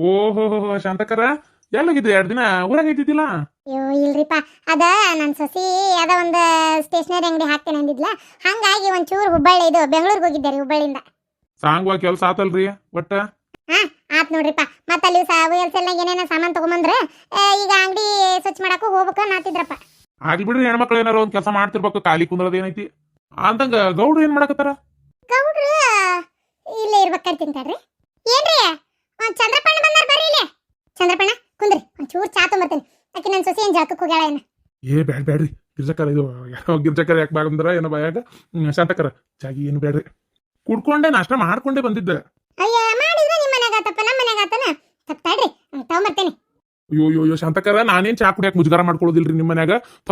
ಓಹೋ ಶಾಂತಕರ ಎಲ್ಲೋಗಿದ್ರಿ? ಎರಡು ದಿನ ಊರಾಗ ಇದ್ದಿದ್ದಿಲ್ಲ? ಅಯ್ಯೋ ಇಲ್ರಿಪ್ಪ. ಅದ ನನ್ನ ಸಸಿ ಅದ ಒಂದು ಸ್ಟೇಷನರಿ ಅಂಗಡಿ ಹಾಕ್ತೇನೆ ಅಂದಿದ್ಲ. ಹಂಗಾಗಿ ಒಂಚೂರು ಹುಬ್ಬಳ್ಳಿ ಇದು ಬೆಂಗಳೂರಿಗೆ ಹೋಗಿದ್ದೆ ರೀ ಹುಬ್ಬಳ್ಳಿಯಿಂದ. ಸಾಂಗ್ವಾ ಕೆಲಸ ಆತಲ್ರಿ ಒಟ್ಟ? ಆತ್ ನೋಡ್ರಿಪ್ಪ. ಮತ್ತೆ ಅಲ್ಲಿ ಹೋಲ್ಸೇಲ್ನಾಗ ಏನೇನೋ ಸಾಮಾನು ತಗೊಂಬಂದ್ರೆ ಆ, ಈಗ ಅಂಗಡಿ ಸ್ವಚ್ಛ ಮಾಡಕ್ಕೂ ಹೋಗ್ಬೇಕು ನಾತಿದ್ರಪ್ಪ ಆಗ್ಲಿ ಬಿಡ್ರಿ ಹೆಣ್ಮಕ್ಳು ಏನಾರ ಒಂದ್ ಕೆಲಸ ಮಾಡ್ತಿರ್ಬೇಕು ಖಾಲಿ ಕುಂದ್ರದ ಏನೈತಿ? ಅಂದಂಗ ಗೌಡ್ರು ಏನ್ ಮಾಡಕತ್ತಾರ? ಗೌಡ್ರು ಇಲ್ಲೇ ಇರ್ಬೇಕಾಯ್ತೀನಿ ತಡ್ರಿ. ಏನ್ರಿ? ಒಂದ್ ಚಂದ್ರಪಣ್ಣ ಬಂದಾರ ಬರ್ರಿ ಇಲ್ಲಿ. ಚಂದ್ರಪಣ್ಣ ಕುಂದ್ರಿ. ಒಂಚೂರು ಚಾ ತೊಂಬರ್ತೇನೆ ಆಕೆ ನನ್ನ ಸೊಸಿ ಏನು ಜಾಕಕ್ಕೆ ಹೋಗ್ಯಾಳ ಏನ? ಏ ಬ್ಯಾಡ್ ಬ್ಯಾಡ್ರಿ. ಗಿರ್ಜಕರ ಇದು ಗಿರ್ಜಕರ ಯಾಕೆ ಬಾಗಂದ್ರ ಏನೋ ಬಾಯಾಗ ಶಾಂತಕರ ಚಾಗಿ ಏನು ಬ್ಯಾಡ್ರಿ. ಕುಡ್ಕೊಂಡೆ ನಾಷ್ಟ ಮಾಡ್ಕೊಂಡೆ ಬಂದಿದ್ದೆ. ಅಯ್ಯ ಮಾಡಿದ್ರೆ ನಿಮ್ಮ ಮನ್ಯಾಗ ಆತಪ್ಪ ನಮ್ಮ ಮನ್ಯಾಗ ಆತನ? ತಪ್ಪ ತಡ್ರಿ ತಗೊಂಬರ್ತೇನೆ. ಅಯ್ಯೋ ಅಯ್ಯೋ ಶಾಂತಕರ, ನಾನೇನ್ ಚಾ ಕುಡಿಯಾಕ ಮುಜುಗಾರ ಮಾಡ್ಕೊಳ್ಳೋದಿಲ್ಲ ನಿಮ್ಮ ಮನ್ಯಾಗ? ಥ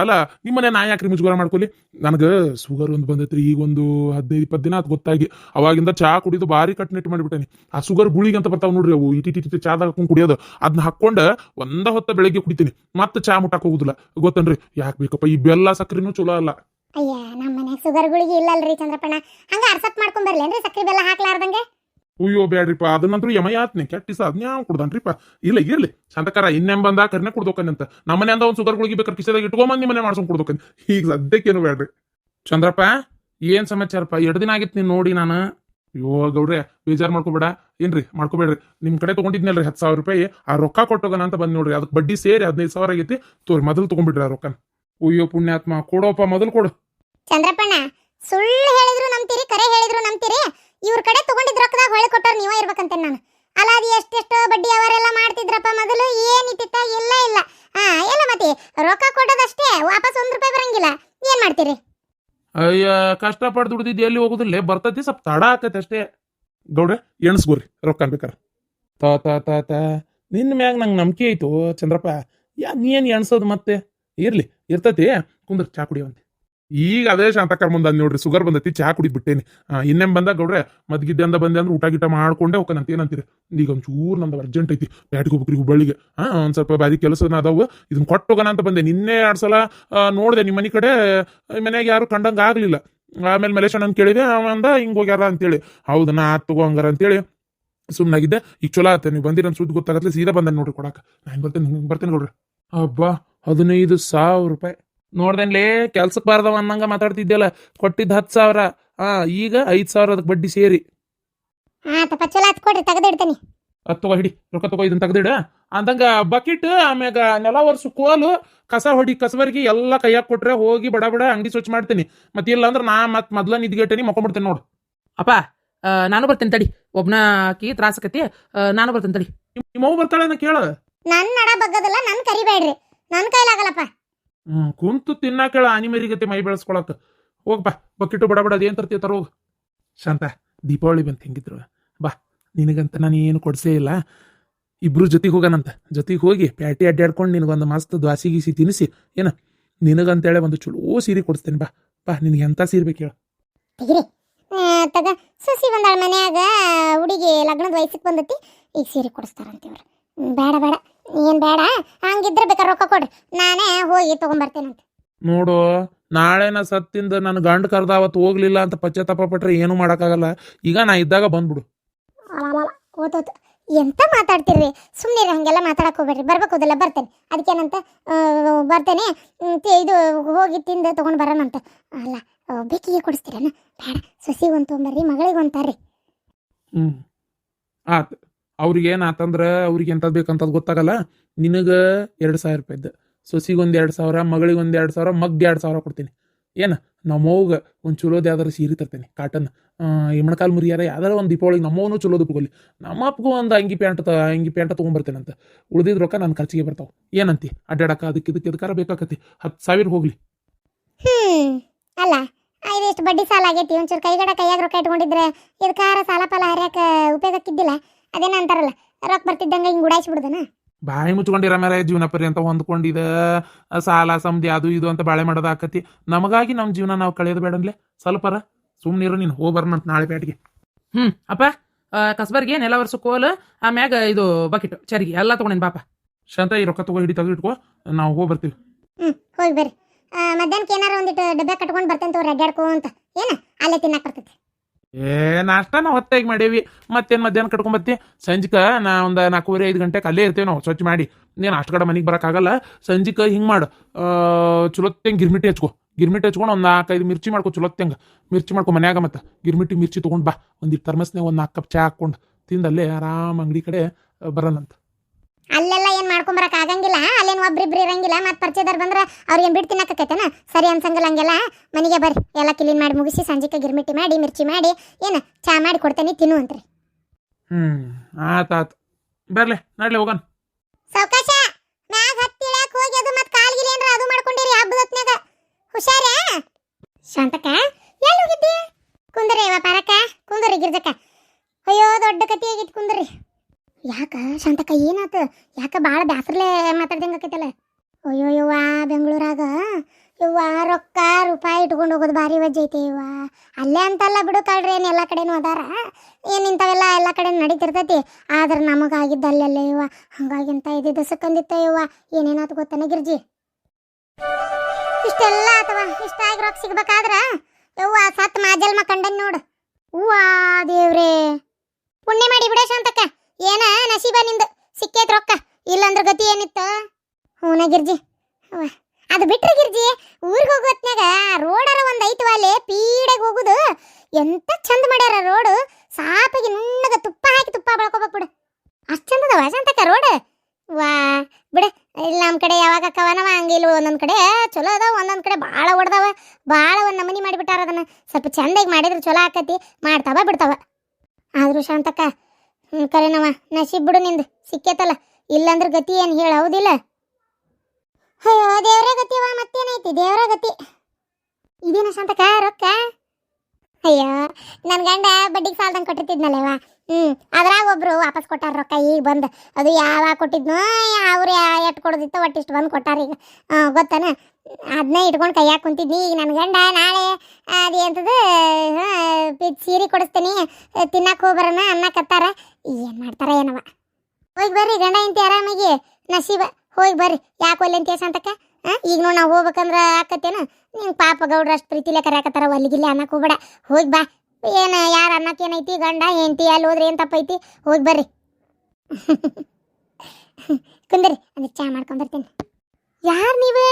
ಅಲ್ಲ ನಿಮ್ಮ ಮನೆ ನಾ ಯಾಕ್ರಿ ಮುಜುಗಾರ ಮಾಡ್ಕೊಲಿ ನನಗೆ ಸುಗರ್ ಒಂದು ಬಂದೈತ್ರಿ, ಈಗ ಒಂದು ಹದಿನೈದು ಇಪ್ಪತ್ತು ದಿನ ಅದು ಗೊತ್ತಾಗಿ. ಅವಾಗಿಂದ ಚಾ ಕುಡಿದು ಭಾರಿ ಕಟ್ನೆಟ್ ಮಾಡಿಬಿಟ್ಟೇನಿ. ಆ ಸುಗರ್ ಗುಳಿಗೆ ಅಂತ ಬರ್ತಾವ ನೋಡ್ರಿ ಅವು ಇಟಿ ಟಿ ಚಾದಾಗ ಹಾಕೊಂಡು ಕುಡಿಯೋದು. ಅದನ್ನ ಹಾಕೊಂಡ ಒಂದ ಹೊತ್ತ ಬೆಳಗ್ಗೆ ಕುಡಿತೀನಿ. ಮತ್ತೆ ಚಾ ಮುಟ್ಟಕ್ ಹೋಗುದಿಲ್ಲ. ಗೊತ್ತನ್ರಿ? ಯಾಕೆ ಬೇಕಪ್ಪ, ಈ ಬೆಲ್ಲ ಸಕ್ರಿನೂ ಚಲೋ ಅಲ್ಲ. ಅಯ್ಯ ನಮ್ಮ ಮನ್ಯಾಗ ಸುಗರ್ ಗುಳಿಗೆ ಇಲ್ಲಲ್ರಿ ಚಂದ್ರಪ್ಪಣ್ಣ. ಹಂಗ ಅರ್ಸಪ್ ಮಾಡ್ಕೊಂಡ್ ಬರ್ಲೇನ್ರಿ ಸಕ್ರಿ ಬೆಲ್ಲ ಹಾಕ್ಲಾರ್ದಂಗೆ ಅಯ್ಯೋ ಬ್ಯಾಡ್ರಿಪ್ಪ ಅದನ್ನಂತೂ ಯಮಯಾತ್ನೆ, ಕೆಟ್ಟಿಸ ಅದ್ನ್ಯಾವ ಕುಡ್ದನ್ರಿಪ್ಪ ಇಲ್ಲ ಇರ್ಲಿ ಚಂದಕರ ಬಂದ ಕರ್ನೆ ಅಂತ. ನಮ್ಮ ಅಂದ ಒಂದು ಸುಗರ್ ಗುಳಿಗೆ ಬೇಕಾದ್ರೆ ಕಿಸೆದಾಗ ಮನೆ ಮಾಡ್ಸ್ಕೊಂಡು ಕುಡ್ದೋಕಂತ ಈಗ ಸದ್ಯಕ್ಕೇನು ಬ್ಯಾಡ್ರಿ. ಚಂದ್ರಪ್ಪ, ಏನ್ ಸಮಾಚಾರಪ್ಪ ಎರಡು ದಿನ ಆಗಿತ್ತು ನೀನು ನೋಡಿ ನಾನು. ಅಯ್ಯೋ, ಗೌಡ್ರೆ, ಬೇಜಾರು ಮಾಡ್ಕೋಬೇಡ. ಏನ್ರಿ, ಮಾಡ್ಕೋಬೇಡ್ರಿ. ನಿಮ್ ಕಡೆ ತಗೊಂಡಿದ್ನಲ್ರಿ ಹತ್ತು ಸಾವಿರ ರೂಪಾಯಿ. ಆ ರೊಕ್ಕ ಕೊಟ್ಟೋಗನ ಅಂತ ಬಂದ್ ನೋಡ್ರಿ. ಅದಕ್ಕೆ ಬಡ್ಡಿ ಸೇರಿ ಹದಿನೈದು ಸಾವಿರ ಆಗೈತಿ. ತೋರಿ, ಮೊದಲು ತಗೊಂಡ್ಬಿಡ್ರಿ ಆ ರೊಕ್ಕನ. ಅಯ್ಯೋ, ಪುಣ್ಯಾತ್ಮ, ಕೊಡೋಪ್ಪ ಮೊದಲು ಕೊಡು. ಚಂದ್ರಪ್ಪಣ್ಣ, ಸುಳ್ಳು ಹೇಳಿದ್ರು ನಂಬ್ತೀರಿ, ಕರೆ ಹೇಳಿದ್ರು ನಂಬ್ತೀರಿ. ಇವ್ರ ಕಡೆ ತಗೊಂಡಿದ್ ರೊಕ್ಕದಾಗ ಹೊಳೆ ಕೊಟ್ಟವ್ರು ನೀವ ಇರ್ಬೇಕಂತ ನಾನು. ಅಲ್ಲ ಅದು ಎಷ್ಟೆಷ್ಟೋ ಬಡ್ಡಿ ಅವರೆಲ್ಲ ಮಾಡ್ತಿದ್ರಪ್ಪ ಮೊದಲು ಏನಿತ್ತಿತ್ತ ಇಲ್ಲ ಇಲ್ಲ. ಹಾ ಎಲ್ಲ ಮತ್ತೆ ರೊಕ್ಕ ಕೊಡೋದಷ್ಟೇ, ವಾಪಸ್ ಒಂದ್ ರೂಪಾಯಿ ಬರಂಗಿಲ್ಲ. ಏನ್ ಮಾಡ್ತೀರಿ? ಅಯ್ಯ ಕಷ್ಟಪಟ್ಟು ದುಡ್ದಿದ್ದು ಎಲ್ಲಿ ಹೋಗುದಿಲ್ಲ ಬರ್ತೈತಿ ಸ್ವಲ್ಪ ತಡ ಆಕತಿ ಅಷ್ಟೇ. ಗೌಡ್ರೆ ಎಣಸ್ಗೋರಿ ರೊಕ್ಕ ಬೇಕಾರೆ. ತಾ ತಾ ತಾ ತಾ. ನಿನ್ನ ಮ್ಯಾಗ ನಂಗೆ ನಂಬಿಕೆ ಐತು ಚಂದ್ರಪ್ಪ. ಯಾ, ನೀ ಏನು ಎಣ್ಸೋದು ಮತ್ತೆ? ಇರ್ಲಿ, ಇರ್ತೈತಿ, ಕುಂದ್ರ ಚಾ ಕುಡಿಯವಂತೆ. ಈಗ ಅದೇ ಶಾಂತಕರ್ ಮುಂದೆ ನೋಡ್ರಿ ಸುಗರ್ ಬಂದೈತಿ, ಚಹಾ ಕುಡಿದ್ ಬಿಟ್ಟೇನಿ. ಇನ್ನೇನ್ ಬಂದ ಗೌಡ್ರೆ ಮದ್ಗಿದ್ದೆ ಅಂದ ಬಂದೆ ಅಂದ್ರೆ ಊಟ ಗಿಟ ಮಾಡ್ಕೊಂಡೆ ಹೋಗ್ಕನಂತ ಏನಂತೀರಿ? ಈಗ ಒಂಚೂರು ನಂದು ಅರ್ಜೆಂಟ್ ಐತಿ, ಬ್ಯಾಟಿಗೆ ಹೋಗ್ಬೇಕ್ರಿ ಹುಬ್ಬಳ್ಳಿಗೆ. ಹಾ ಒಂದ್ ಸ್ವಲ್ಪ ಬಾರಿ ಕೆಲಸ ಅದಾವು ಇದನ್ನ ಕೊಟ್ಟು ಹೋಗೋಣ ಅಂತ ಬಂದೆ. ನಿನ್ನೆ ಎರಡ್ ಸಲ ನೋಡಿದೆ ನಿಮ್ಮ ಮನೆ ಕಡೆ ಮನೆಗೆ ಯಾರು ಕಂಡಂಗ ಆಗ್ಲಿಲ್ಲ. ಆಮೇಲೆ ಮಲೇಶ್ ಅಣ್ಣನ್ ಕೇಳಿದೆ ಅವಂದ ಹಿಂಗ್ ಹೋಗ್ಯಾರ ಅಂತೇಳಿ. ಹೌದ, ನಾ ಆತ್ ತಗೋ ಹಂಗಾರ ಅಂತೇಳಿ. ಸುಮ್ಮನಾಗಿದ್ದೆ ಈಗ ಚಲೋ ಆತ, ನೀವು ಬಂದಿರ ಸುದ್ದಿ ಗೊತ್ತಾಗತ್ತೆ ಸೀದಾ ಬಂದೆ ನೋಡ್ರಿ ಕೊಡಾಕ. ನಾ ಹಿಂಗ್ ಬರ್ತೇನೆ ಬರ್ತೇನೆ ನೋಡ್ರಿ ಅಬ್ಬಾ, ಹದಿನೈದು ಸಾವಿರ ರೂಪಾಯಿ. ನೋಡ್ದೇನ್ಲೇ ಕೆಲ್ಸಕ್ಕೆ ಬಾರ್ದವ ಅನ್ನಂಗ ಮಾತಾಡ್ತಿದ್ದೆಲ್ಲ ಕೊಟ್ಟಿದ್ದ ಹತ್ತು ಸಾವಿರ. ಹಾ ಈಗ ಐದ್ ಸಾವಿರ ಅದಕ್ಕೆ ಬಡ್ಡಿ ಸೇರಿ. ಹಾ ತಪ್ಪ ಚಲೋ ಆತ್ ಕೊಡ್ರಿ ತೆಗೆದಿಡ್ತೇನೆ. ಅದ್ ತಗೋ ಹಿಡಿ ರೊಕ್ಕ ತಗೋ ಇದನ್ನ ತೆಗ್ದಿಡ. ಅಂದಂಗ ಬಕೆಟ್ ಆಮ್ಯಾಗ ನೆಲ ಒರ್ಸು ಕೋಲು ಕಸ ಹೊಡಿ ಕಸಬರ್ಗಿ ಎಲ್ಲ ಕೈಯಾಗ ಕೊಟ್ರೆ ಹೋಗಿ ಬಡ ಬಡ ಅಂಗಡಿ ಸ್ವಚ್ಛ ಮಾಡ್ತೀನಿ. ಮತ್ತೆ ಇಲ್ಲ ಅಂದ್ರೆ ನಾ ಮತ್ ಮೊದ್ಲ ನಿದ್ಗೆಟ್ಟೇನಿ ಮಕ್ಕೊಂಡ್ಬಿಡ್ತೇನೆ ನೋಡು. ಅಪ್ಪ ಆ, ನಾನು ಬರ್ತೇನೆ ತಡಿ. ಒಬ್ನ ಆಕಿ ತ್ರಾಸಕತಿ ನಾನು ಬರ್ತೇನೆ ತಡಿ. ನಿಮ್ಮ ಬರ್ತಾಳೆ ಕೇಳ? ನನ್ ನಡ ಬಗ್ಗದಲ್ಲ ನನ್ ಕರಿಬೇಡ್ರಿ. ನನ್ ಕೈಲಾಗಲ್ಲಪ್ಪ. ಹ್ಮ್ ಕುಂತು ತಿನ್ನಾಕಳ ಹೇಳ ಆನಿ ಮೇರಿಗತೆ ಮೈ ಬೆಳೆಸ್ಕೊಳಕ್. ಹೋಗ್ ಬಾ ಬಡ ಬಡ ಅದೇನ್ ತರ್ತೀಯ ತರೋ ಹೋಗು ಶಾಂತ ದೀಪಾವಳಿ ಬಂತ ಹೆಂಗಿದ್ರು. ಬಾ ನಿನಗಂತ ನಾನು ಏನು ಕೊಡ್ಸೇ ಇಲ್ಲ. ಇಬ್ರು ಜೊತೆಗೆ ಹೋಗೋಣಂತ ಜೊತೆಗೆ ಹೋಗಿ ಪ್ಯಾಟಿ ಅಡ್ಡಾಡ್ಕೊಂಡು ನಿನಗೊಂದು ಮಸ್ತ್ ದ್ವಾಸಿ ಗೀಸಿ ತಿನ್ನಿಸಿ ಏನ ನಿನಗಂತೇಳಿ ಒಂದು ಚಲೋ ಸೀರೆ ಕೊಡಿಸ್ತೇನೆ ಬಾ. ಬಾ ನಿನಗೆ ಎಂತ ಸೀರೆ ಬೇಕು ಹೇಳು. ತೆಗಿರಿ. ಸೊಸಿ ಬಂದಾಳ ಮನ್ಯಾಗ ಹುಡುಗಿ ಲಗ್ನದ ವಯಸ್ಸಿಗೆ ಬಂದತಿ ಈಗ ಸೀರೆ ಕೊಡಿಸ್ತಾರಂತೀವ್ರು ಹ್ಮ್, ಬೇಡ ಬೇಡ. ಏನ್ ಬೇಡ ಹಂಗಿದ್ರೆ ಬೇಕಾದ್ರೆ ರೊಕ್ಕ ಕೊಡ್ರಿ ನಾನೇ ಹೋಗಿ ತಗೊಂಬರ್ತೇನಂತ ನೋಡು ನಾಳೆನ ಸತ್ತಿಂದ ನನ್ನ ಗಂಡ ಕರ್ದ ಅವತ್ತು ಹೋಗ್ಲಿಲ್ಲ ಅಂತ ಪಶ್ಚಾತ್ತಾಪ ಪಟ್ರೆ ಏನು ಮಾಡೋಕ್ಕಾಗಲ್ಲ. ಈಗ ನಾ ಇದ್ದಾಗ ಬಂದ್ಬಿಡು. ಓದೋದು ಎಂತ ಮಾತಾಡ್ತಿರ್ರಿ? ಸುಮ್ಮನೆ ಹಂಗೆಲ್ಲ ಮಾತಾಡಕ್ ಹೋಗ್ಬೇಡ್ರಿ. ಬರ್ಬೇಕು ಹೋದಲ್ಲ ಬರ್ತೇನೆ. ಅದಕ್ಕೇನಂತ ಬರ್ತೇನೆ. ಇದು ಹೋಗಿ ತಿಂದು ತಗೊಂಡ್ ಬರೋಣಂತ ಅಲ್ಲ ಬೇಕಿಗೆ ಕೊಡಿಸ್ತೀರೇನ? ಬೇಡ ಸೊಸಿಗೆ ಒಂದು ತೊಗೊಂಬರ್ರಿ ಮಗಳಿಗೆ ಒಂದು ತರ್ರಿ. ಹ್ಮ್. ಆತ್. ಅವ್ರಿಗೆ ಏನಾತಂದ್ರ ಅವ್ರಿಗೆ ಎಂಥದ್ದು ಬೇಕಂತದ್ ಗೊತ್ತಾಗಲ್ಲ. ನಿನಗೆ ಎರಡು ಸಾವಿರ ರೂಪಾಯಿದ್ದು ಸೊಸಿಗೆ ಒಂದ್ ಎರಡ್ ಸಾವಿರ ಮಗಳಿಗೆ ಒಂದ್ ಎರಡ್ ಸಾವಿರ ಮಗ್ ಎರಡ್ ಸಾವಿರ ಕೊಡ್ತೀನಿ. ಏನು? ನಮ್ಮವ್ಗ ಒಂದು ಚಲೋದ್ ಯಾವ್ದಾರ ಸೀರೆ ತರ್ತೇನೆ ಕಾಟನ್ ಈ ಮಣಕಾಲ್ ಮುರಿಯಾರ ಯಾವ್ದಾರ ಒಂದು ದೀಪಾವಳಿಗೆ ನಮ್ಮವನು ಚಲೋದು ತಗೊಳ್ಳಿ ನಮ್ಮ ಅಪ್ಪಗೂ ಒಂದು ಅಂಗಿ ಪ್ಯಾಂಟ್ ತ, ಅಂಗಿ ಪ್ಯಾಂಟ್ ತೊಗೊಂಬರ್ತೇನಂತ. ಅಂತ ಉಳಿದಿದ್ ರೊಕ್ಕ ನನ್ನ ಖರ್ಚಿಗೆ ಬರ್ತಾವೆ. ಏನಂತಿ? ಅಡ್ಡಾಡಕ ಅದಕ್ಕೆ ಇದಕ್ಕೆ ಎದಕಾರ ಬೇಕಾಕತಿ. ಹತ್ತು ಸಾವಿರ ಹೋಗ್ಲಿ. ಅಲ್ಲ ಬಡ್ಡಿ ಸಾಲ ಆಗೈತಿ? ಒಂಚೂರು ಕೈಗಡ ಕೈಯಾಗ ರೊಕ್ಕ ಇಟ್ಕೊಂಡಿದ್ರೆ ಇದಕ್ಕಾರ ಸಾಲ ಪಾಲ ಹರಿಯಾಕ ಉಪಯೋಗಕ್ಕಿದ್ದಿಲ್ಲ. ಅದೇನ ಅಂತಾರಲ್ಲ ರೊಕ್ಕ ಬರ್ತಿದ್ದಂಗ ಹಿಂಗ್ ಉಡಾಯಿಸ್ಬಿಡುದನ? ಬಾಯಿ ಮುಚ್ಕೊಂಡಿರ ಮೇಲೆ ಜೀವನ ಪರ್ಯಂತ ಹೊಂದ್ಕೊಂಡಿದ ಸಾಲ ಸಮಧಿ ಅದು ಇದು ಅಂತ ಬಾಳೆ ಮಾಡೋದು ಆಕತಿ. ನಮಗಾಗಿ ನಮ್ಮ ಜೀವನ ನಾವು ಕಳೆಯೋದು ಬೇಡನ್ಲೆ. ಸ್ವಲ್ಪರ ಸುಮ್ಮನಿರು ನೀನು ಹೋಗಿ ಬರ್ನಂತ ನಾಳೆ ಬ್ಯಾಟಿಗೆ. ಹ್ಮ್ ಅಪ್ಪ ಕಸ್ಬರ್ಗೆ ನೆಲ ವರ್ಷ ಕೋಲು ಆಮ್ಯಾಗ ಇದು ಬಕೆಟ್ ಚರಿಗೆ ಎಲ್ಲ ತಗೊಂಡೇನಿ ಬಾಪ. ಶಾಂತ ಈ ರೊಕ್ಕ ತಗೋ ಹಿಡಿ ತೆಗೆದು ಇಟ್ಕೋ ನಾವು ಹೋಗಿ ಬರ್ತೀವಿ. ಹ್ಮ್ ಹೋಗಿ ಬರ್ರಿ. ಮಧ್ಯಾಹ್ನಕ್ಕೆ ಏನಾರ ಒಂದಿಟ್ಟು ಡಬ್ಬೆ ಕಟ್ಕೊಂಡು ಬರ್ತೇನೆ ತೋರಿ ಅಡ್ಡಾಡ್ಕೋ ಅಂತ. ಏನ ಅಲ್ಲೇ ತಿನ್ನಕ್ಕೆ ಬರ್ತೈತಿ. ಏ, ನಾಷ್ಟಾನ ಹೊತ್ತಾಗಿ ಮಾಡೇವಿ. ಮತ್ತೇನು ಮಧ್ಯಾಹ್ನ ಕಟ್ಕೊಂಬತ್ತಿ ಸಂಜಿಕ ನಾ ಒಂದು ನಾಲ್ಕೂವರೆ, ಐದು ಗಂಟೆಗೆ ಅಲ್ಲೇ ಇರ್ತೇವೆ ನಾವು, ಸ್ವಚ್ಛ ಮಾಡಿ. ನೀನು ಅಷ್ಟು ಕಡೆ ಮನೆಗೆ ಬರೋಕ್ಕಾಗಲ್ಲ. ಸಂಜಿಕ ಹಿಂಗೆ ಮಾಡು. ಚಲೋತ್ತಂಗೆ ಗಿರ್ಮಿಟಿ ಹಚ್ಕೊ. ಗಿರ್ಮಿಟಿ ಹಚ್ಕೊಂಡು ಒಂದು ನಾಲ್ಕೈದು ಮಿರ್ಚಿ ಮಾಡ್ಕೊ ಚಲೋತ್ತಂಗೆ. ಮಿರ್ಚಿ ಮಾಡ್ಕೊ ಮನ್ಯಾಗ ಮತ್ತೆ. ಗಿರ್ಮಿಟಿ ಮಿರ್ಚಿ ತೊಗೊಂಡು ಬಾ. ಒಂದಿಟ್ಟು ಥರ್ಮಸ್ನೇ ಒಂದು ನಾಲ್ಕು ಕಪ್ ಚಾ ಹಾಕ್ಕೊಂಡು ತಿಂದಲ್ಲೇ ಆರಾಮ ಅಂಗಡಿ ಕಡೆ ಬರೋಣಂತ ಅಲ್ಲೆಲ್ಲ ಏನ್ ಮಾಡ್ಕೊಂಬರಕ್ ಆಗಂಗಿಲ್ಲ ಅಲ್ಲೇನ್ ಒಬ್ರಿಬ್ರು ಇರಂಗಿಲ್ಲ ಮತ್ ಪರಿಚಯದವ್ರು ಬಂದ್ರ ಅವ್ರಿಗೆ ಬಿಟ್ಟು ತಿನ್ನಕತ್ತೇನ ಸರಿ ಅನ್ಸಂಗಿಲ್ಲ ಹಂಗೆಲ್ಲ ಮನೆಗೆ ಬರ್ರಿ ಎಲ್ಲ ಕ್ಲೀನ್ ಮಾಡಿ ಮುಗಿಸಿ ಸಂಜೆಗೆ ಗಿರ್ಮಿಟ್ಟಿ ಮಾಡಿ ಮಿರ್ಚಿ ಮಾಡಿ ಏನು ಚಾ ಮಾಡಿ ಕೊಡ್ತೇನೆ ತಿನ್ನು ಅಂತ್ರಿ. ಹ್ಞೂ ಆತಾತು ಬರಲಿ ನಡ್ಲಿ ಹೋಗೋಣ. ಸಾವಕಾಶ ಮ್ಯಾಗ ಹತ್ತಿ ಇಳ್ಯಾಕ ಹೋಗಿ ಅದು ಮತ್ ಕಾಲ್ಗಿಲಿ ಏನ್ರ ಅದು ಮಾಡ್ಕೊಂಡಿರಿ ಹಬ್ಬದ ಹೊತ್ನ್ಯಾಗ ಹುಷಾರ ಶಾಂತಕ್ಕ ಎಲ್ಲಿ ಹೋಗಿದ್ದಿ ಕುಂದ್ರಿ ಇವ ಪಾರಕ್ಕ ಕುಂದ್ರಿ ಗಿರ್ಜಕ್ಕ ಅಯ್ಯೋ ದೊಡ್ಡ ಕತಿ ಆಗಿತ್ತು ಕುಂದ್ರಿ ಯಾಕ ಶಾಂತಕ್ಕ ಏನಾತ? ಯಾಕ ಬಾಳ ಬ್ಯಾಸರ್ಲೆ ಮಾತಾಡ್ದಂಗ ಆಕೈತಲ್ಲ? ಅಯ್ಯೋ, ಯವ್ವ, ಬೆಂಗಳೂರಾಗ. ಯವ್ವ, ರೊಕ್ಕ ರೂಪಾಯಿ ಇಟ್ಕೊಂಡು ಹೋಗೋದು ಭಾರಿ ವಜ್ಜೆ ಐತೆ, ಯವ್ವ. ಅಲ್ಲೇ ಅಂತಲ್ಲ ಬಿಡು ಕಳ್ರಿ, ಏನು ಎಲ್ಲ ಕಡೆನೂ ಅದಾರ. ಏನು ಇಂಥವೆಲ್ಲ ಎಲ್ಲ ಕಡೆ ನಡೀತಿರ್ತೈತಿ. ಆದ್ರೆ ನಮಗಾಗಿದ್ದ ಅಲ್ಲೆಲ್ಲ, ಯವ್ವ. ಹಂಗಾಗಿ ಅಂತ ಇದ್ದಿದ್ದು ಸಕ್ಕಂದಿತ್ತ ಯವ್ವ. ಏನೇನಾತು ಗೊತ್ತಾನೆ, ಗಿರ್ಜಿ? ಇಷ್ಟೆಲ್ಲ ಅಥವಾ ಇಷ್ಟ ಆಗಿ ರೊಕ್ಕ ಸಿಗ್ಬೇಕಾದ್ರ, ಯವ್ವ, ಸತ್ ಮಾಜಲ್ಮ ಕಂಡನ್ ನೋಡು. ಹೂವಾ ದೇವ್ರೇ. ಪುಣ್ಯ ಮಾಡಿ ಬಿಡ ಶಾಂತಕ್ಕ. ಏನ ನಸೀಬ ನಿಂದು? ಸಿಕ್ಕೈತ್ ರೊಕ್ಕ. ಇಲ್ಲಂದ್ರ ಗತಿ ಏನಿತ್ತು? ಹೂನ ಗಿರ್ಜಿ. ಅದು ಬಿಟ್ರೆ ಗಿರ್ಜಿ. ಊರಿಗೆ ಹೋಗೋತ್ನ್ಯಾಗ ರೋಡರ ಒಂದು ಐತು ಅಲ್ಲಿ ಪೀಡೆಗೆ ಹೋಗುದು. ಎಂತ ಚಂದ ಮಾಡ್ಯಾರ ರೋಡು. ಸಾಪಿಗೆ ನುಣ್ಣಗ ತುಪ್ಪ ಹಾಕಿ ತುಪ್ಪ ಬಳ್ಕೊಬೇಕು ಬಿಡು. ಅಷ್ಟು ಚಂದದ ಶಾಂತಕ್ಕ ರೋಡ್. ವಾ, ಬಿಡ. ಇಲ್ಲಿ ನಮ್ಮ ಕಡೆ ಯಾವಾಗ ಕವನವ ಹಂಗಿಲ್ಲ ಒಂದೊಂದು ಕಡೆ. ಚಲೋ ಅದಾವ, ಒಂದೊಂದು ಕಡೆ ಭಾಳ ಹೊಡೆದವ ಭಾಳ ಒಂದು ನಮೂನಿ ಮಾಡಿಬಿಟ್ಟಾರ ಅದನ್ನು. ಸ್ವಲ್ಪ ಚಂದಾಗಿ ಮಾಡಿದ್ರೆ ಚಲೋ ಆಕತಿ. ಮಾಡ್ತಾವ, ಬಿಡ್ತಾವ. ಆದರೂ ಶಾಂತಕ್ಕ ಹ್ಞೂ ಕರೆನವ ನಸೀಬ್ ಬಿಡು ನಿಂದು. ಸಿಕ್ಕೇತಲ್ಲ, ಇಲ್ಲಾಂದ್ರೆ ಗತಿ ಏನು ಹೇಳ ಹೌದಿಲ್ಲ? ಅಯ್ಯೋ, ದೇವ್ರ ಗತಿವ ಮತ್ತೇನೈತಿ? ದೇವ್ರ ಗತಿ. ಇದೇನ ಶಾಂತಕ, ರೊಕ್ಕ? ಅಯ್ಯೋ ನನ್ನ ಗಂಡ ಬಡ್ಡಿಗೆ ಸಾಲ್ದಂಗೆ ಕೊಟ್ಟಿರ್ತಿದ್ನಲ್ಲವ ಹ್ಞೂ ಅದ್ರಾಗ ಒಬ್ರು ವಾಪಸ್ ಕೊಟ್ಟಾರ ರೊಕ್ಕ, ಈಗ ಬಂದು. ಅದು ಯಾವಾಗ ಕೊಟ್ಟಿದ್ನೋ, ಅವ್ರು ಎಟ್ಟು ಕೊಡೋದಿತ್ತು ಒಟ್ಟು ಇಷ್ಟು ಬಂದು ಕೊಟ್ಟಾರ ಈಗ. ಗೊತ್ತಾನ? ಅದನ್ನೇ ಇಟ್ಕೊಂಡು ಕೈಯಾಗ ಕುಂತಿದ್ನಿ. ಈಗ ನನ್ನ ಗಂಡ ನಾಳೆ, ಅದು ಎಂತದು ಸೀರೆ ಕೊಡಿಸ್ತೀನಿ ತಿನ್ನಕ್ಕೆ ಹೋಗ್ಬರೋಣ ಅನ್ನಕತ್ತಾರ. ಏನು ಮಾಡ್ತಾರ ಏನವ? ಹೋಗಿ ಬರ್ರಿ ಗಂಡ ಇಂತಿ ಆರಾಮಾಗಿ. ನಸೀಬ ಹೋಗಿ ಬರ್ರಿ. ಯಾಕೆ ಒಲ್ಲೆ ಅಂತ ಅಂತಕ್ಕ? ಈಗ ನೋಡಿ ನಾವು ಹೋಗ್ಬೇಕಂದ್ರೆ ಆಕತ್ತೇನ? ನಿಂಗೆ ಪಾಪ ಗೌಡ್ರ ಅಷ್ಟು ಪ್ರೀತಿಲೆ ಕರೆಯಕತ್ತಾರ ಒಲ್ಲಿಗಿಲ್ಲ ಅನ್ನಕ್ಕೆ ಹೋಗ್ಬೇಡ. ಹೋಗಿ ಬಾ. ಏನು, ಯಾರು ಅನ್ನಕ್ಕೆ ಏನೈತಿ? ಗಂಡ, ಹೆಂಡತಿ ಅಲ್ಲಿ ಹೋದ್ರೆ ಏನು ತಪ್ಪೈತಿ? ಹೋಗಿ ಬರ್ರಿ. ಕುಂದರಿ ಅಂದ್ರೆ ಚಾ ಮಾಡ್ಕೊಂಡ್ ಬರ್ತೀನಿ. ಯಾರು ನೀವು?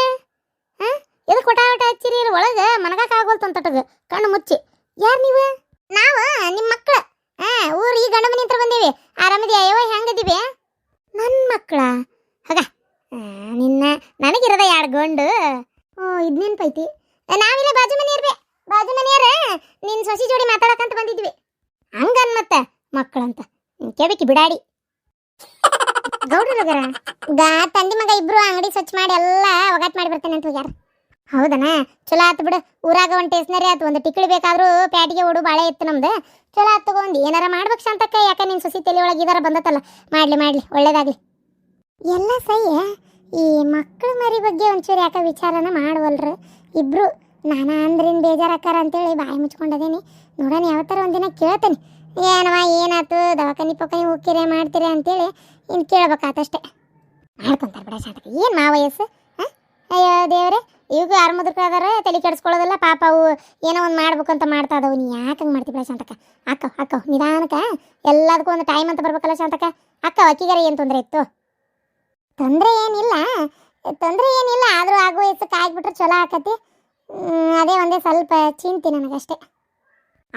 ಹಾ ಎದು ಕೊಟ ಕೊಟ ಹಚ್ಚಿರಿ? ಒಳಗೆ ಮನಗಾಕ ಆಗೋಲ್ತು ಕಣ್ಣು ಮುಚ್ಚಿ. ಯಾರು ನೀವು? ನಾವು ನಿಮ್ಮ ಮಕ್ಕಳು ಹಾ ಊರು ಈ ಗಂಡ ಮನೆ ಹತ್ರ ಬಂದೇವಿ. ಆರಾಮದಿಯಾ? ಹೆಂಗದಿವಿ ನನ್ನ ಮಕ್ಕಳ? ಹಗ. ನಿನ್ನ ನನಗಿರದ ಎರಡು ಗಂಡು. ಓ, ಇದು ನೆನ್ಪೈತಿ. ನಾವಿಲ್ಲ ಬಾಜು ಮನೆಯರ್ಬೆ ಬಾಜು ಮನೆಯರ ನಿನ್ನ ಸೊಸಿ ಜೋಡಿ ಮಾತಾಡಕಂತ ಬಂದಿದ್ವಿ. ಹಂಗನ್ ಮತ್ತೆ, ಮಕ್ಕಳಂತ. ಕೇಳಕ್ಕೆ ಬಿಡಾಡಿ. ಗೌಡ್ರಗರ ಗಾ, ತಂದಿ ಮಗ ಇಬ್ರು ಅಂಗಡಿ ಸ್ವಚ್ಛ ಮಾಡಿ ಎಲ್ಲ ಒಗಾಟ್ ಮಾಡಿ ಬರ್ತೇನೆ ಅಂತ ಹೋಗ್ಯಾರ. ಹೌದನ? ಚಲೋ ಆತು ಬಿಡು. ಊರಾಗ ಒಂದು ಟೇಸ್ನರಿ ಆಯ್ತು ಒಂದು ಟಿಕ್ಳಿ ಬೇಕಾದ್ರೂ ಪ್ಯಾಟಿಗೆ ಓಡು, ಬಾಳೆ ಇತ್ತು ನಮ್ದು. ಚಲೋ ಆತು ತಗೊಂಡು ಏನಾರ ಮಾಡ್ಬೇಕು ಶಾಂತಕ್ಕ, ಯಾಕೆ ನಿನ್ ಸೊಸಿ ತಲೆ ಒಳಗೆ ಇದಾರ ಬಂದತ್ತಲ್ಲ? ಮಾಡ್ಲಿ ಮಾಡ್ಲಿ. ಒಳ್ಳೇದಾಗ್ಲಿ. ಎಲ್ಲ ಸಹಿ ಈ ಮಕ್ಕಳ ಮರಿ ಬಗ್ಗೆ ಒಂಚೂರು ಯಾಕೆ ವಿಚಾರನ ಮಾಡವಲ್ರು? ಇಬ್ರು, ನಾನ ಅಂದ್ರಿನ್ ಬೇಜಾರಾಕಾರ ಅಂತೇಳಿ ಬಾಯಿ ಮುಚ್ಕೊಂಡದೇನಿ. ನೋಡೋಣ, ಯಾವತ್ತಾರ ಒಂದಿನ ಕೇಳ್ತೇನೆ. ಏನವ ಏನಾಯ್ತು ದವಾಖಾನಿ ಪಕ್ಕನಿ ಹೋಗ್ತೀರ ಮಾಡ್ತೀರಿ ಅಂತೇಳಿ ಇನ್ನು ಕೇಳ್ಬೇಕಾತಷ್ಟೇ ಮಾಡ್ಕೊಂತಾರೆ ಬಿಡ ಶಾಂತಕ್ಕ. ಏನು ಮಾ ವಯಸ್ಸು ಹಾಂ ಅಯ್ಯೋ ದೇವ್ರೆ. ಇವಾಗ ಯಾರು ಆದರೆ ತಲೆ ಕೆಡಿಸ್ಕೊಳ್ಳೋದಿಲ್ಲ, ಪಾಪ ಅವು ಏನೋ ಒಂದು ಮಾಡ್ಬೇಕಂತ ಮಾಡ್ತಾ ಅದಾವು. ನೀ ಯಾಕೆ ಹಂಗೆ ಮಾಡ್ತೀವಿ ಶಾಂತಕ ಅಕ್ಕ ಅಕ್ಕ ನಿಧಾನಕ ಎಲ್ಲದಕ್ಕೂ ಒಂದು ಟೈಮ್ ಅಂತ ಬರ್ಬೇಕಲ್ಲ ಶಾಂತಕ ಅಕ್ಕ, ಅಕ್ಕಿಗಾರ ಏನು ತೊಂದರೆ ಇತ್ತು? ತೊಂದರೆ ಏನಿಲ್ಲ. ತೊಂದರೆ ಏನಿಲ್ಲ. ಆದರೂ ಆಗೋ ವಯಸ್ಸಕ್ಕೆ ಆಗ್ಬಿಟ್ರೆ ಚಲೋ ಆಕತಿ. ಅದೇ ಒಂದೇ ಸ್ವಲ್ಪ ಚಿಂತೆ ನನಗಷ್ಟೇ.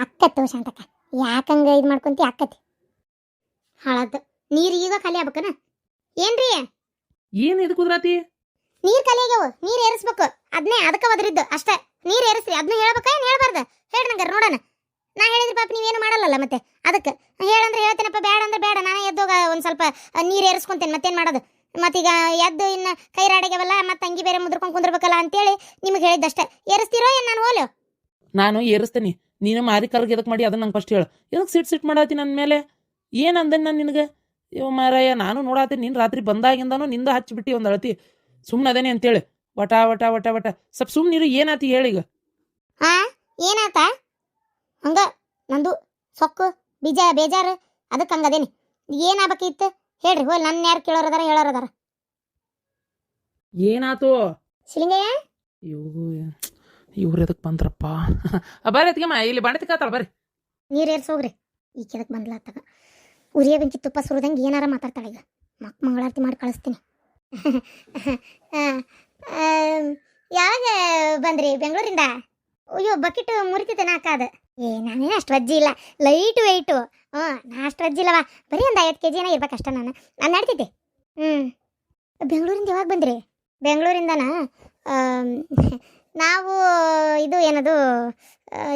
ಅಕ್ಕತ್ತು ಶಾಂತಕ ಯಾಕಂಗೆ ಇದು ಮಾಡ್ಕೊಂತಿ ಅಕ್ಕತಿ? ಹಾಳದ್ದು. ನೀರು ಈಗ ಖಾಲಿ ಆಗ್ಬೇಕನ? ಏನ್ರಿ? ಏನು ಇದು ಕುದ್ರಾತಿ? ನೀರ್ ಕಲಿಯಾಗ್ಯಾವ ನೀರು ಏರಿಸ್ಬೇಕು. ಅದನ್ನೇ ಅದಕ್ಕೆ ಒದರಿದ್ದು ಅಷ್ಟೇ. ನೀರ್ ಏರಿಸ್ರಿ ಅದನ್ನ ಹೇಳ್ಬೇಕ, ಏನ್ ಹೇಳ್ಬಾರ್ದ? ಹೇಳಿ ನಂಗಾರ, ನೋಡೋಣ. ನಾ ಹೇಳಿದ್ರೆ ಪಾಪ ನೀವೇನು ಮಾಡಲ್ಲಲ್ಲ ಮತ್ತೆ? ಅದಕ್ಕೆ ಹೇಳಂದ್ರೆ ಹೇಳ್ತೇನಪ್ಪ ಬೇಡ ಅಂದ್ರೆ ಬೇಡ ನಾನು ಎದ್ದೋಗ ಒಂದು ಸ್ವಲ್ಪ ನೀರು ಏರಿಸ್ಕೊಂತೇನೆ, ಮತ್ತೇನು ಮಾಡೋದು? ಮತ್ತೀಗ ಎದ್ದು ಇನ್ನು ಕೈರಾಡಿಗೆವಲ್ಲ ಮತ್ತೆ ಅಂಗಿ ಬೇರೆ ಮುದ್ರಕೊಂಡು ಕುಂದಿರ್ಬೇಕಲ್ಲ ಅಂತೇಳಿ ನಿಮಗೆ ಹೇಳಿದ್ದಷ್ಟೇ. ಏರಿಸ್ತೀರೋ ಏನು ನಾನು ಓಲು? ನಾನು ಏರಿಸ್ತೇನೆ. ನೀನು ಮಾರಿ ಕರ್ಗೆ ಎದಕ್ ಮಾಡಿ ಅದನ್ನ ನಂಗೆ ಫಸ್ಟ್ ಹೇಳು. ಎದಕ್ ಸಿಟ್ ಸಿಟ್ ಮಾಡಾತಿ ನನ್ನ ಮೇಲೆ? ಏನು ಅಂದೆ ನಾನು ನಿನಗೆ? ಇವ ಮಾರಾಯ, ನಾನು ನೋಡಾತೀನಿ, ನೀನು ರಾತ್ರಿ ಬಂದಾಗಿಂದನೂ ನಿಂದ ಹಚ್ಚಿಬಿಟ್ಟು ಒಂದು ಅಳತಿ. ಸುಮ್ಮನೆ ಅದೇನೆ ಅಂತೇಳಿ. ವಟ ವಟ ವಟ ವಟ. ಸ್ವಲ್ಪ ಸುಮ್ಮನಿರು ಏನಾತಿ ಹೇಳೀಗ ಹಾ ಏನಾತ? ಹಂಗ ನಂದು ಸೊಕ್ಕು ಬೀಜ ಬೇಜಾರು ಅದಕ್ಕೆ ಹಂಗದೇನಿ. ಏನಾಗಬೇಕಿತ್ತು? ಹೇಳ್ರಿ ಹೋಲ್ ನನ್ನ ಯಾರು ಕೇಳೋರದಾರ ಹೇಳೋರದಾರ. ಏನಾತು? ಶಿಲಿಂಗಯ್ಯ? ಇವು ಇವ್ರು ಎದಕ್ಕೆ ಬಂದ್ರಪ್ಪ? ಬರ್ರಿ ಅದಕ್ಕೆ ಇಲ್ಲಿ ಬಾಣತಿ ಕಾತಾಳ ಬರ್ರಿ. ನೀರು ಏರ್ಸ್ ಹೋಗ್ರಿ. ಈ ಕೆದಕ್ ಬಂದ್ಲ ಉರಿಯ ಬೆಂಕಿ ತುಪ್ಪ ಸುರಿದಂಗೆ ಏನಾರ ಮಾತಾಡ್ತಾಳೆ ಈಗ. ಮಕ್ ಮಂಗಳಾರತಿ ಮಾಡಿ ಕಳಿಸ್ತೀನಿ. ಯಾವಾಗ ಬಂದ್ರಿ? ಬೆಂಗಳೂರಿಂದ? ಅಯ್ಯೋ, ಬಕೆಟ್ ಮುರಿತಿದ್ದೆ ಅದು ಏ, ನಾನೇನು ಅಷ್ಟು ವಜ್ಜಿ ಇಲ್ಲ. ಲೈಟ್ ವೆಯ್ಟು ಹ್ಞೂ ನಾ ಅಷ್ಟು ವಜ್ಜಿ ಇಲ್ಲವಾ? ಬರೀ ಒಂದು ಐವತ್ತು ಕೆ ಜಿ ಏನೋ ಇರ್ಬೇಕಷ್ಟ ನಾನು. ನಾನು ನಡ್ತಿದ್ದೆ. ಹ್ಞೂ ಬೆಂಗಳೂರಿಂದ ಯಾವಾಗ ಬಂದ್ರಿ? ಬೆಂಗಳೂರಿಂದನಾ? ನಾವು, ಇದು ಏನದು?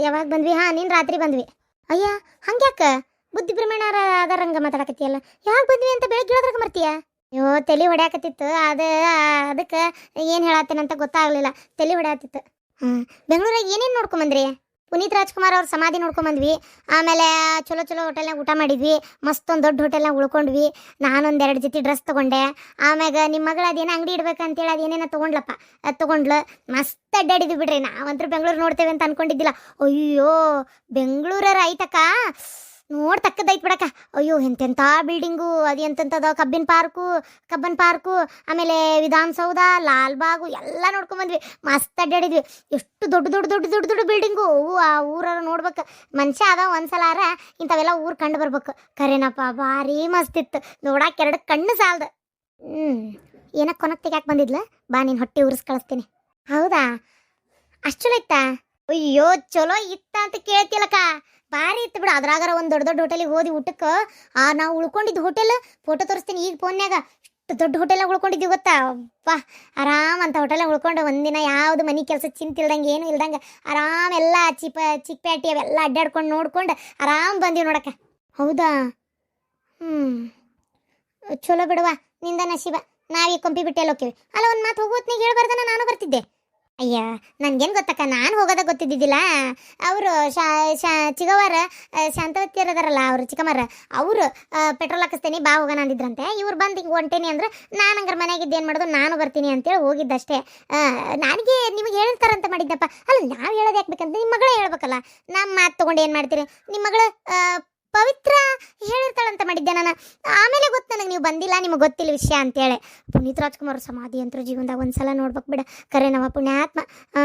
ಯಾವಾಗ ಬಂದ್ವಿ? ಹಾಂ, ನೀನು ರಾತ್ರಿ ಬಂದ್ವಿ. ಅಯ್ಯ, ಹಂಗ್ಯಾಕೆ? ಬುದ್ಧಿ ಭ್ರಮಣಾರ ಅದಾರಂಗ ಮಾತಾಡಕತ್ತಿಯಲ್ಲ. ಯಾವಾಗ ಬಂದ್ವಿ ಅಂತ ಬೆಳಗ್ಗೆ ಹೇಳೋದ್ರಾಗ ಮರ್ತೀಯ? ಅಯ್ಯೋ, ತಲೆ ಹೊಡ್ಯಾಕತ್ತಿತ್ತು. ಅದು, ಅದಕ್ಕೆ ಏನು ಹೇಳತ್ತೇನಂತ ಗೊತ್ತಾಗ್ಲಿಲ್ಲ. ತಲೆ ಹೊಡ್ಯಾತಿತ್ತು ಹಾಂ, ಬೆಂಗಳೂರಾಗ ಏನೇನು ನೋಡ್ಕೊಂಬಂದ್ರಿ? ಪುನೀತ್ ರಾಜ್ಕುಮಾರ್ ಅವ್ರ ಸಮಾಧಿ ನೋಡ್ಕೊಂಬಂದ್ವಿ. ಆಮೇಲೆ ಚಲೋ ಚಲೋ ಹೋಟೆಲ್ನಾಗ ಊಟ ಮಾಡಿದ್ವಿ. ಮಸ್ತ್ ಒಂದು ದೊಡ್ಡ ಹೋಟೆಲ್ನಾಗ ಉಳ್ಕೊಂಡ್ವಿ. ನಾನೊಂದು ಎರಡು ಜೊತೆ ಡ್ರೆಸ್ ತೊಗೊಂಡೆ. ಆಮ್ಯಾಗ ನಿಮ್ಮ ಮಗಳ ಅದೇನೋ ಅಂಗಡಿ ಇಡ್ಬೇಕಂತೇಳಿ ಅದೇನೇನೋ ತೊಗೊಂಡ್ಲಪ್ಪ. ಅದು ತೊಗೊಂಡ್ಲು. ಮಸ್ತ್ ಅಡ್ಡಾಡಿದ್ವಿ ಬಿಡ್ರಿ. ನಾವಂತೂ ಬೆಂಗಳೂರು ನೋಡ್ತೇವೆ ಅಂತ ಅನ್ಕೊಂಡಿದ್ದಿಲ್ಲ. ಅಯ್ಯೋ, ಬೆಂಗಳೂರರ ಐತಕ್ಕ ನೋಡ್ತಕ್ಕದೈತ್ ಬಿಡಕ್ಕ. ಅಯ್ಯೋ ಎಂತೆಂಥ ಬಿಲ್ಡಿಂಗು ಅದು ಎಂತೆಂಥದ ಕಬ್ಬಿನ ಪಾರ್ಕು, ಕಬ್ಬನ್ ಪಾರ್ಕು, ಆಮೇಲೆ ವಿಧಾನಸೌಧ, ಲಾಲ್ಬಾಗು, ಎಲ್ಲ ನೋಡ್ಕೊಂಬಂದ್ವಿ ಮಸ್ತ್ ಅಡ್ಡಾಡಿದ್ವಿ. ಎಷ್ಟು ದೊಡ್ಡ ದೊಡ್ಡ ದೊಡ್ಡ ದೊಡ್ಡ ದೊಡ್ಡ ಬಿಲ್ಡಿಂಗು ಆ ಊರಾರ ನೋಡ್ಬೇಕು. ಮನುಷ್ಯ ಅದ ಒಂದ್ಸಲಾರ, ಇಂಥವೆಲ್ಲ ಊರು ಕಂಡು ಬರ್ಬೇಕು. ಕರೆನಪ್ಪ, ಭಾರಿ ಮಸ್ತ್ ಇತ್ತು. ನೋಡಕ್ಕೆ ಎರಡು ಕಣ್ಣು ಸಾಲದು. ಹ್ಞೂ ಏನಕ್ಕೆ ಕೊನಕ್ ತೆಗ್ಯಾಕೆ ಬಂದಿದ್ಲ? ಬಾ, ನೀನು ಹೊಟ್ಟೆ ಉರಿಸ್ ಕಳಿಸ್ತೀನಿ. ಹೌದಾ? ಅಷ್ಟು ಚಲೋ ಇತ್ತಾ? ಅಯ್ಯೋ, ಚಲೋ ಇತ್ತ ಅಂತ ಕೇಳ್ತಿಲ್ಲಕ್ಕ ಭಾರಿ ಇತ್ತು ಬಿಡು. ಅದ್ರಾಗಾರ ಒಂದು ದೊಡ್ಡ ದೊಡ್ಡ ಹೋಟೆಲಿಗೆ ಹೋದಿ ಊಟಕ್ಕೆ. ಆ, ನಾವು ಉಳ್ಕೊಂಡಿದ್ದು ಹೋಟೆಲ್ ಫೋಟೋ ತೋರಿಸ್ತೀನಿ ಈಗ ಫೋನ್ಯಾಗ ಇಷ್ಟು ದೊಡ್ಡ ಹೋಟೆಲ್ನಾಗ ಉಳ್ಕೊಂಡಿದ್ದೀವಿ ಗೊತ್ತಾ? ಅಬ್ಬಾ, ಆರಾಮ್ ಅಂತ ಹೋಟೆಲ್ನಾಗ ಉಳ್ಕೊಂಡು ಒಂದಿನ ಯಾವುದು ಮನೆ ಕೆಲಸ ಚಿಂತಿಲ್ದಂಗೆ ಏನು ಇಲ್ದಂಗೆ ಆರಾಮ್ ಎಲ್ಲ ಚಿಪ ಪ್ಯಾಟಿ ಅವೆಲ್ಲ ಅಡ್ಡಾಡ್ಕೊಂಡು ನೋಡ್ಕೊಂಡು ಆರಾಮ್ ಬಂದೀವಿ ನೋಡಕ್ಕ. ಹೌದಾ? ಹ್ಞೂ ಚಲೋ ಬಿಡುವ ನಿಂದ ನಶೀಬ ನಾವೀಗ ಕೊಂಪಿ ಬಿಟ್ಟೆಲ್ಲ ಹೋಗ್ತೀವಿ ಅಲ್ಲ, ಒಂದು ಮಾತು ಹೋಗೋತ್ನಾಗ ಹೇಳ್ಬಾರ್ದನ? ನಾನು ಬರ್ತಿದ್ದೆ. ಅಯ್ಯ, ನನ್ಗೇನು ಗೊತ್ತಕ್ಕ, ನಾನು ಹೋಗೋದ ಗೊತ್ತಿದ್ದಿದ್ದಿಲ್ಲ. ಅವರು ಚಿಗವರ ಶಾಂತವತಿಯರ್ ಅದಾರಲ್ಲ, ಅವರು ಚಿಕ್ಕಮ್ಮರ ಅವರು ಪೆಟ್ರೋಲ್ ಹಾಕಿಸ್ತೇನೆ, ಬಾ ಹೋಗೋಣ ಅಂದಿದ್ರಂತೆ. ಇವ್ರು ಬಂದು ಹಿಂಗೆ ಹೊಂಟೇನಿ ಅಂದ್ರೆ ನಾನು ಹಂಗಾರೆ ಮನೆಯಾಗಿದ್ದು ಏನು ಮಾಡೋದು, ನಾನು ಬರ್ತೀನಿ ಅಂತೇಳಿ ಹೋಗಿದ್ದಷ್ಟೇ. ನನಗೆ ನಿಮಗೆ ಹೇಳ್ತಾರಂತ ಮಾಡಿದ್ದಪ್ಪ. ಅಲ್ಲ, ನಾವು ಹೇಳೋದು ಯಾಕೆ ಬೇಕಂತ ನಿಮ್ಮ ಮಗಳೇ ಹೇಳ್ಬೇಕಲ್ಲ. ನಮ್ಮ ಮಾತು ತೊಗೊಂಡು ಏನು ಮಾಡ್ತೀರಿ? ನಿಮ್ಮ ಮಗಳು ಪವಿತ್ರ ಹೇಳಿರ್ತಾಳಂತ ಮಾಡಿದ್ದೆ ನಾನು. ಆಮೇಲೆ ಗೊತ್ತು ನನಗೆ ನೀವು ಬಂದಿಲ್ಲ ನಿಮಗೆ ಗೊತ್ತಿಲ್ಲ ವಿಷಯ ಅಂತೇಳಿ. ಪುನೀತ್ ರಾಜ್ಕುಮಾರ್ ಸಮಾಧಿ ಅಂತೂ ಜೀವನದಾಗ ಒಂದ್ಸಲ ನೋಡ್ಬೇಕು ಬಿಡ. ಕರೆ ನಮ್ಮ ಪುಣ್ಯಾತ್ಮ ಆ,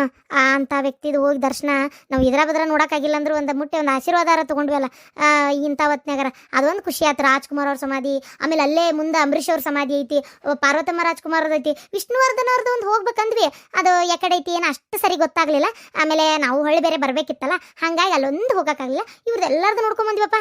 ಅಂಥ ವ್ಯಕ್ತಿದು ಹೋಗಿ ದರ್ಶನ. ನಾವು ಇದ್ರ ಬದ್ರ ನೋಡೋಕ್ಕಾಗಿಲ್ಲ ಅಂದ್ರೆ ಒಂದು ಮುಟ್ಟೆ ಒಂದು ಆಶೀರ್ವಾದಾರ ತೊಗೊಂಡ್ವಲ್ಲ ಅಲ್ಲ ಇಂಥ ಹೊತ್ನ್ಯಾಗಾರ ಅದೊಂದು ಖುಷಿ ಆಯ್ತು ರಾಜ್ಕುಮಾರ್ ಅವ್ರ ಸಮಾಧಿ. ಆಮೇಲೆ ಅಲ್ಲೇ ಮುಂದೆ ಅಂಬರೀಷ್ ಅವ್ರ ಸಮಾಧಿ ಐತಿ ಪಾರ್ವತಮ್ಮ ರಾಜ್ಕುಮಾರ್ ಐತಿ. ವಿಷ್ಣುವರ್ಧನ್ ಅವ್ರದ್ದು ಒಂದು ಹೋಗ್ಬೇಕಂದ್ವಿ. ಅದು ಯಾಕಡೆ ಐತಿ ಏನು ಅಷ್ಟು ಸರಿ ಗೊತ್ತಾಗಲಿಲ್ಲ. ಆಮೇಲೆ ನಾವು ಹೊಳ್ಳಿ ಬೇರೆ ಬರಬೇಕಿತ್ತಲ್ಲ ಹಾಗಾಗಿ ಅಲ್ಲೊಂದು ಹೋಗೋಕ್ಕಾಗಲಿಲ್ಲ ಇವ್ರದ್ದು ಎಲ್ಲರದು ನೋಡ್ಕೊಂಬಂದ್ವಪ್ಪ